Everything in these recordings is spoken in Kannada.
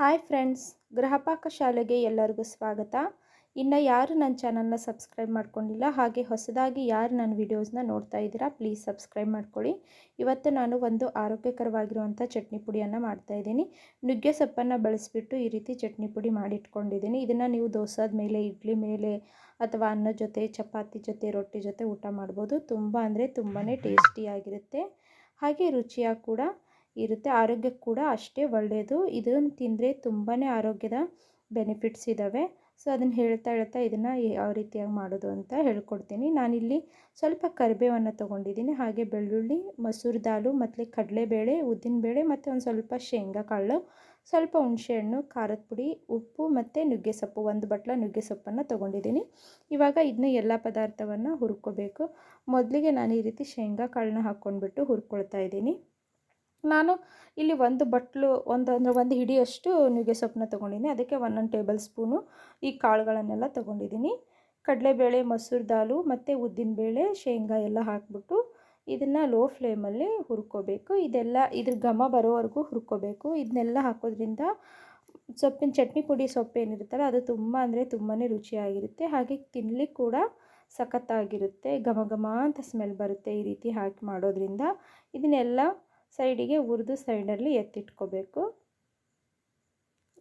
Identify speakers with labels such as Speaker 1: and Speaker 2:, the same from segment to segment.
Speaker 1: ಹಾಯ್ ಫ್ರೆಂಡ್ಸ್ ಗೃಹಪಾಕ ಶಾಲೆಗೆ ಎಲ್ಲರಿಗೂ ಸ್ವಾಗತ. ಇನ್ನು ಯಾರು ನನ್ನ ಚಾನಲ್ನ ಸಬ್ಸ್ಕ್ರೈಬ್ ಮಾಡ್ಕೊಂಡಿಲ್ಲ, ಹಾಗೆ ಹೊಸದಾಗಿ ಯಾರು ನನ್ನ ವೀಡಿಯೋಸ್ನ ನೋಡ್ತಾ ಇದ್ದೀರಾ, ಪ್ಲೀಸ್ ಸಬ್ಸ್ಕ್ರೈಬ್ ಮಾಡ್ಕೊಳ್ಳಿ. ಇವತ್ತು ನಾನು ಒಂದು ಆರೋಗ್ಯಕರವಾಗಿರುವಂಥ ಚಟ್ನಿ ಪುಡಿಯನ್ನು ಮಾಡ್ತಾಯಿದ್ದೀನಿ ನುಗ್ಗೆ ಸೊಪ್ಪನ್ನು ಬಳಸಿಬಿಟ್ಟು ಈ ರೀತಿ ಚಟ್ನಿ ಪುಡಿ ಮಾಡಿಟ್ಕೊಂಡಿದ್ದೀನಿ. ಇದನ್ನು ನೀವು ದೋಸಾದ ಮೇಲೆ, ಇಡ್ಲಿ ಮೇಲೆ, ಅಥವಾ ಅನ್ನದ ಜೊತೆ, ಚಪಾತಿ ಜೊತೆ, ರೊಟ್ಟಿ ಜೊತೆ ಊಟ ಮಾಡ್ಬೋದು. ತುಂಬ ಅಂದರೆ ತುಂಬಾ ಟೇಸ್ಟಿಯಾಗಿರುತ್ತೆ. ಹಾಗೆ ರುಚಿಯಾಗಿ ಕೂಡ ಇರುತ್ತೆ. ಆರೋಗ್ಯಕ್ಕೆ ಕೂಡ ಅಷ್ಟೇ ಒಳ್ಳೆಯದು ಇದನ್ನು ತಿಂದರೆ ತುಂಬಾ ಆರೋಗ್ಯದ ಬೆನಿಫಿಟ್ಸ್ ಇದ್ದಾವೆ ಸೊ ಅದನ್ನು ಹೇಳ್ತಾ ಹೇಳ್ತಾ ಇದನ್ನು ಯಾವ ರೀತಿಯಾಗಿ ಮಾಡೋದು ಅಂತ ಹೇಳ್ಕೊಡ್ತೀನಿ. ನಾನಿಲ್ಲಿ ಸ್ವಲ್ಪ ಕರಿಬೇವನ್ನು ತೊಗೊಂಡಿದ್ದೀನಿ. ಹಾಗೆ ಬೆಳ್ಳುಳ್ಳಿ, ಮಸೂರು ದಾಲು, ಮತ್ತು ಕಡಲೆಬೇಳೆ ಉದ್ದಿನಬೇಳೆ ಮತ್ತು ಒಂದು ಸ್ವಲ್ಪ ಶೇಂಗಾ ಕಾಳು, ಸ್ವಲ್ಪ ಹುಣಸೆಹಣ್ಣು ಖಾರದ ಪುಡಿ, ಉಪ್ಪು, ಮತ್ತು ನುಗ್ಗೆ ಸೊಪ್ಪು, ಒಂದು ಬಟ್ಲ ನುಗ್ಗೆ ಸೊಪ್ಪನ್ನು ತೊಗೊಂಡಿದ್ದೀನಿ. ಇವಾಗ ಇದನ್ನ ಎಲ್ಲ ಪದಾರ್ಥವನ್ನು ಹುರ್ಕೋಬೇಕು. ಮೊದಲಿಗೆ ನಾನು ಈ ರೀತಿ ಶೇಂಗಾ ಕಾಳನ್ನ ಹಾಕ್ಕೊಂಡ್ಬಿಟ್ಟು ಹುರ್ಕೊಳ್ತಾ ಇದ್ದೀನಿ. ನಾನು ಇಲ್ಲಿ ಒಂದು ಬಟ್ಲು, ಒಂದು ಅಂದರೆ ಒಂದು ಹಿಡಿಯಷ್ಟು ನುಗ್ಗೆ ಸೊಪ್ಪನ್ನ ತೊಗೊಂಡಿದ್ದೀನಿ ಅದಕ್ಕೆ ಒಂದೊಂದು ಟೇಬಲ್ ಸ್ಪೂನು ಈ ಕಾಳುಗಳನ್ನೆಲ್ಲ ತೊಗೊಂಡಿದ್ದೀನಿ ಕಡಲೆಬೇಳೆ, ಮೊಸರು ದಾಲು ಮತ್ತು ಉದ್ದಿನಬೇಳೆ ಶೇಂಗಾ ಎಲ್ಲ ಹಾಕಿಬಿಟ್ಟು ಇದನ್ನು ಲೋ ಫ್ಲೇಮಲ್ಲಿ ಹುರ್ಕೋಬೇಕು. ಇದೆಲ್ಲ ಇದ್ರ ಘಮ ಬರೋವರೆಗೂ ಹುರ್ಕೋಬೇಕು. ಇದನ್ನೆಲ್ಲ ಹಾಕೋದ್ರಿಂದ ಸೊಪ್ಪಿನ ಚಟ್ನಿ ಪುಡಿ ಸೊಪ್ಪು ಏನಿರುತ್ತಲ್ಲ, ಅದು ತುಂಬ ಅಂದರೆ ತುಂಬಾ ರುಚಿಯಾಗಿರುತ್ತೆ. ಹಾಗೆ ತಿನ್ನಲಿಕ್ಕೆ ಕೂಡ ಸಖತ್ತಾಗಿರುತ್ತೆ. ಘಮ ಘಮ ಅಂತ ಸ್ಮೆಲ್ ಬರುತ್ತೆ ಈ ರೀತಿ ಹಾಕಿ ಮಾಡೋದ್ರಿಂದ. ಇದನ್ನೆಲ್ಲ ಸೈಡಿಗೆ ಹುರಿದು ಸೈಡಲ್ಲಿ ಎತ್ತಿಟ್ಕೋಬೇಕು.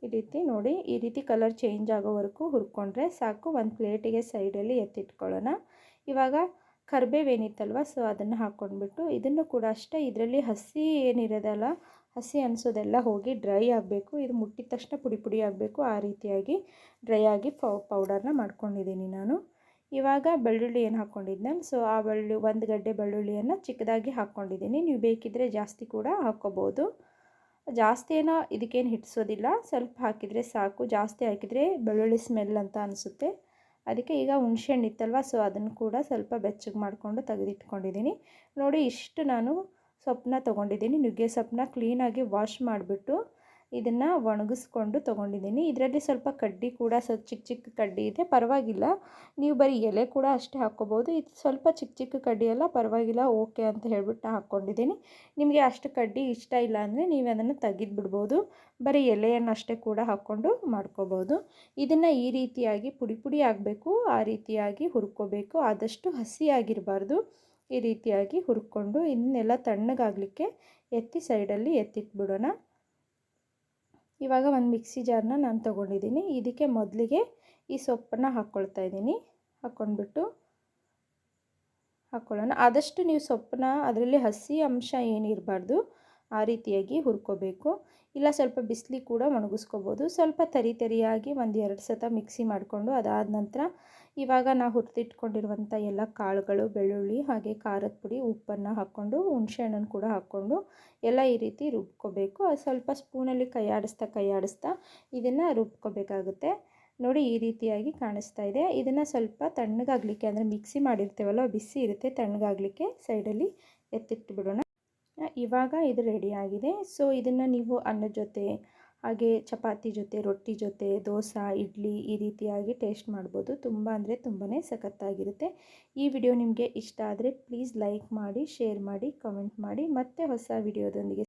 Speaker 1: ಈ ರೀತಿ ನೋಡಿ, ಈ ರೀತಿ ಕಲರ್ ಚೇಂಜ್ ಆಗೋವರೆಗೂ ಹುರ್ಕೊಂಡ್ರೆ ಸಾಕು. ಒಂದು ಪ್ಲೇಟಿಗೆ ಸೈಡಲ್ಲಿ ಎತ್ತಿಟ್ಕೊಳ್ಳೋಣ. ಇವಾಗ ಕರ್ಬೇವೇನಿತ್ತಲ್ವ, ಸೊ ಅದನ್ನು ಹಾಕ್ಕೊಂಡ್ಬಿಟ್ಟು ಇದನ್ನು ಕೂಡ ಅಷ್ಟೇ. ಇದರಲ್ಲಿ ಹಸಿ ಏನಿರೋದಲ್ಲ ಹಸಿ ಅನಿಸೋದೆಲ್ಲ ಹೋಗಿ ಡ್ರೈ ಆಗಬೇಕು. ಇದು ಮುಟ್ಟಿದ ತಕ್ಷಣ ಪುಡಿ ಪುಡಿ ಆಗಬೇಕು. ಆ ರೀತಿಯಾಗಿ ಡ್ರೈ ಆಗಿ ಪೌಡರ್ನ ಮಾಡ್ಕೊಂಡಿದ್ದೀನಿ ನಾನು. ಇವಾಗ ಬೆಳ್ಳುಳ್ಳಿ ಏನು ಹಾಕ್ಕೊಂಡಿದ್ದೆ ಸೊ ಆ ಬೆಳ್ಳು, ಒಂದು ಗಡ್ಡೆ ಬೆಳ್ಳುಳ್ಳಿಯನ್ನು ಚಿಕ್ಕದಾಗಿ ಹಾಕ್ಕೊಂಡಿದ್ದೀನಿ ನೀವು ಬೇಕಿದ್ದರೆ ಜಾಸ್ತಿ ಕೂಡ ಹಾಕ್ಕೋಬೋದು ಜಾಸ್ತಿ ಏನೋ ಇದಕ್ಕೇನು ಹಿಡಿಸೋದಿಲ್ಲ ಸ್ವಲ್ಪ ಹಾಕಿದರೆ ಸಾಕು. ಜಾಸ್ತಿ ಹಾಕಿದರೆ ಬೆಳ್ಳುಳ್ಳಿ ಸ್ಮೆಲ್ ಅಂತ ಅನಿಸುತ್ತೆ. ಅದಕ್ಕೆ ಈಗ ಹುಣ್ಸೆಹಣ್ಣು ಇತ್ತಲ್ವ ಸೊ ಅದನ್ನು ಕೂಡ ಸ್ವಲ್ಪ ಬೆಚ್ಚಗೆ ಮಾಡಿಕೊಂಡು ತೆಗೆದಿಟ್ಕೊಂಡಿದ್ದೀನಿ ನೋಡಿ, ಇಷ್ಟು ನಾನು ಸೊಪ್ಪನ್ನ ತೊಗೊಂಡಿದ್ದೀನಿ ನುಗ್ಗೆ ಸೊಪ್ಪನ್ನ ಕ್ಲೀನಾಗಿ ವಾಶ್ ಮಾಡಿಬಿಟ್ಟು ಇದನ್ನು ಒಣಗಿಸ್ಕೊಂಡು ತೊಗೊಂಡಿದ್ದೀನಿ. ಇದರಲ್ಲಿ ಸ್ವಲ್ಪ ಕಡ್ಡಿ ಕೂಡ ಸ್ವಲ್ಪ ಚಿಕ್ಕ ಚಿಕ್ಕ ಕಡ್ಡಿ ಇದೆ, ಪರವಾಗಿಲ್ಲ. ನೀವು ಬರೀ ಎಲೆ ಕೂಡ ಅಷ್ಟೇ ಹಾಕ್ಕೋಬೋದು. ಇದು ಸ್ವಲ್ಪ ಚಿಕ್ಕ ಚಿಕ್ಕ ಕಡ್ಡಿ ಎಲ್ಲ ಪರವಾಗಿಲ್ಲ, ಓಕೆ ಅಂತ ಹೇಳಿಬಿಟ್ಟು ಹಾಕ್ಕೊಂಡಿದ್ದೀನಿ. ನಿಮಗೆ ಅಷ್ಟು ಕಡ್ಡಿ ಇಷ್ಟ ಇಲ್ಲ ಅಂದರೆ ನೀವು ಅದನ್ನು ತೆಗೆದು ಬಿಡ್ಬೋದು ಬರೀ ಎಲೆಯನ್ನು ಅಷ್ಟೇ ಕೂಡ ಹಾಕ್ಕೊಂಡು ಮಾಡ್ಕೋಬೋದು. ಇದನ್ನು ಈ ರೀತಿಯಾಗಿ ಪುಡಿ ಪುಡಿ ಆಗಬೇಕು, ಆ ರೀತಿಯಾಗಿ ಹುರ್ಕೋಬೇಕು. ಆದಷ್ಟು ಹಸಿಯಾಗಿರಬಾರ್ದು. ಈ ರೀತಿಯಾಗಿ ಹುರ್ಕೊಂಡು ಇನ್ನೆಲ್ಲ ತಣ್ಣಗಾಗಲಿಕ್ಕೆ ಎತ್ತಿ ಸೈಡಲ್ಲಿ ಎತ್ತಿಟ್ಬಿಡೋಣ. ಇವಾಗ ಒಂದು ಮಿಕ್ಸಿ ಜಾರನ್ನ ನಾನು ತೊಗೊಂಡಿದ್ದೀನಿ ಇದಕ್ಕೆ ಮೊದಲಿಗೆ ಈ ಸೊಪ್ಪನ್ನು ಹಾಕ್ಕೊಳ್ತಾ ಇದ್ದೀನಿ ಹಾಕ್ಕೊಂಡ್ಬಿಟ್ಟು ಹಾಕ್ಕೊಳ್ಳೋಣ ಆದಷ್ಟು ನೀವು ಸೊಪ್ಪನ್ನ ಅದರಲ್ಲಿ ಹಸಿ ಅಂಶ ಏನಿರಬಾರ್ದು ಆ ರೀತಿಯಾಗಿ ಹುರ್ಕೋಬೇಕು. ಇಲ್ಲ ಸ್ವಲ್ಪ ಬಿಸಿಲಿ ಕೂಡ ಒಣಗಿಸ್ಕೋಬೋದು. ಸ್ವಲ್ಪ ತರಿ ತರಿಯಾಗಿ ಒಂದು ಎರಡು ಸತ ಮಿಕ್ಸಿ ಮಾಡಿಕೊಂಡು ಅದಾದ ನಂತರ ಇವಾಗ ನಾವು ಹುರಿದಿಟ್ಕೊಂಡಿರುವಂಥ ಎಲ್ಲ ಕಾಳುಗಳು, ಬೆಳ್ಳುಳ್ಳಿ ಹಾಗೆ ಖಾರದ ಪುಡಿ, ಉಪ್ಪನ್ನು ಹಾಕ್ಕೊಂಡು ಹುಣಸೆಹಣ್ಣನ್ನು ಕೂಡ ಹಾಕ್ಕೊಂಡು ಎಲ್ಲ ಈ ರೀತಿ ರುಬ್ಕೋಬೇಕು. ಸ್ವಲ್ಪ ಸ್ಪೂನಲ್ಲಿ ಕೈಯಾಡಿಸ್ತಾ ಕೈಯಾಡಿಸ್ತಾ ಇದನ್ನು ರುಬ್ಕೋಬೇಕಾಗುತ್ತೆ. ನೋಡಿ ಈ ರೀತಿಯಾಗಿ ಕಾಣಿಸ್ತಾ ಇದೆ. ಇದನ್ನು ಸ್ವಲ್ಪ ತಣ್ಣಗಾಗಲಿಕ್ಕೆ ಅಂದರೆ ಮಿಕ್ಸಿ ಮಾಡಿರ್ತೇವಲ್ಲ, ಬಿಸಿ ಇರುತ್ತೆ ತಣ್ಣಗಾಗಲಿಕ್ಕೆ ಸೈಡಲ್ಲಿ ಎತ್ತಿಟ್ಟು ಬಿಡೋಣ ಇವಾಗ ಇದು ರೆಡಿಯಾಗಿದೆ ಸೊ ಇದನ್ನು ನೀವು ಅನ್ನದ ಜೊತೆ ಹಾಗೆ ಚಪಾತಿ ಜೊತೆ, ರೊಟ್ಟಿ ಜೊತೆ, ದೋಸೆ, ಇಡ್ಲಿ ಈ ರೀತಿಯಾಗಿ ಟೇಸ್ಟ್ ಮಾಡ್ಬೋದು. ತುಂಬ ಅಂದರೆ ತುಂಬಾ ಸಖತ್ತಾಗಿರುತ್ತೆ. ಈ ವಿಡಿಯೋ ನಿಮಗೆ ಇಷ್ಟ ಆದರೆ ಪ್ಲೀಸ್ ಲೈಕ್ ಮಾಡಿ ಶೇರ್ ಮಾಡಿ ಕಮೆಂಟ್ ಮಾಡಿ. ಮತ್ತೆ ಹೊಸ ವಿಡಿಯೋದೊಂದಿಗೆ